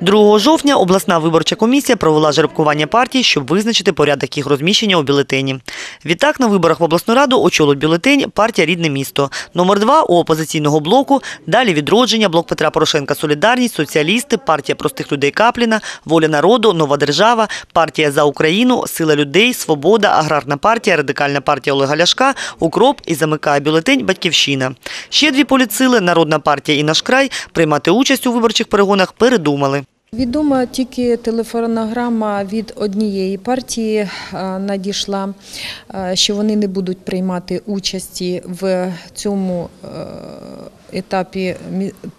2 жовтня обласна виборча комісія провела жеребкування партій, щоб визначити порядок їх розміщення у бюлетені. Відтак на виборах в обласну раду очолить бюлетень партія Рідне місто. Номер 2 у опозиційного блоку, далі відродження, блок Петра Порошенка Солідарність, соціалісти, партія простих людей Капліна, Воля народу, Нова держава, партія за Україну, Сила людей, Свобода, Аграрна партія, Радикальна партія Олега Ляшка, Укроп і замикає бюлетень Батьківщина. Ще дві політсили, Народна партія і наш край приймати участь у виборчих перегонах передумали. Відома тільки телефонограма від однієї партії е, надійшла, е, що вони не будуть приймати участі в цьому е, етапі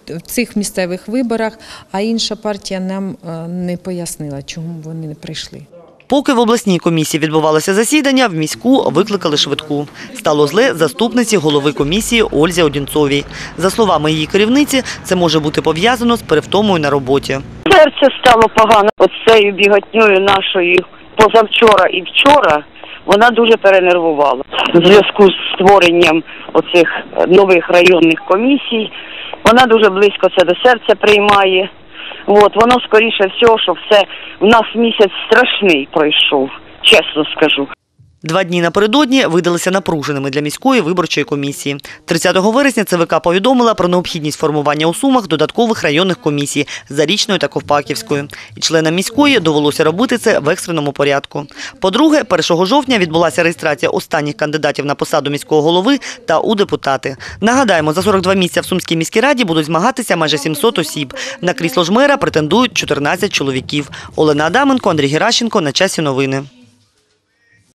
в цих місцевих виборах, а інша партія нам не пояснила, чому вони не прийшли. Поки в обласній комісії відбувалося засідання, в міську викликали швидку. Стало зле заступниці голови комісії Ользі Одінцовій. За словами її керівниці, це може бути пов'язано з перевтомою на роботі. Серце стало погано. Оцею біготньою нашою позавчора і вчора вона дуже перенервувала. В зв'язку з створенням оцих нових районних комісій вона дуже близько це до серця приймає. От воно скоріше всього, що все в нас місяць страшний пройшов, чесно скажу. Два дні напередодні видалися напруженими для міської виборчої комісії. 30 вересня ЦВК повідомила про необхідність формування у Сумах додаткових районних комісій Зарічною та Ковпаківською. І членам міської довелося робити це в екстреному порядку. По-друге, 1 жовтня відбулася реєстрація останніх кандидатів на посаду міського голови та у депутати. Нагадаємо, за 42 місця в Сумській міській раді будуть змагатися майже 700 осіб. На крісло ж мера претендують 14 чоловіків. Олена Адаменко, Андрій Геращенко. На часі новини.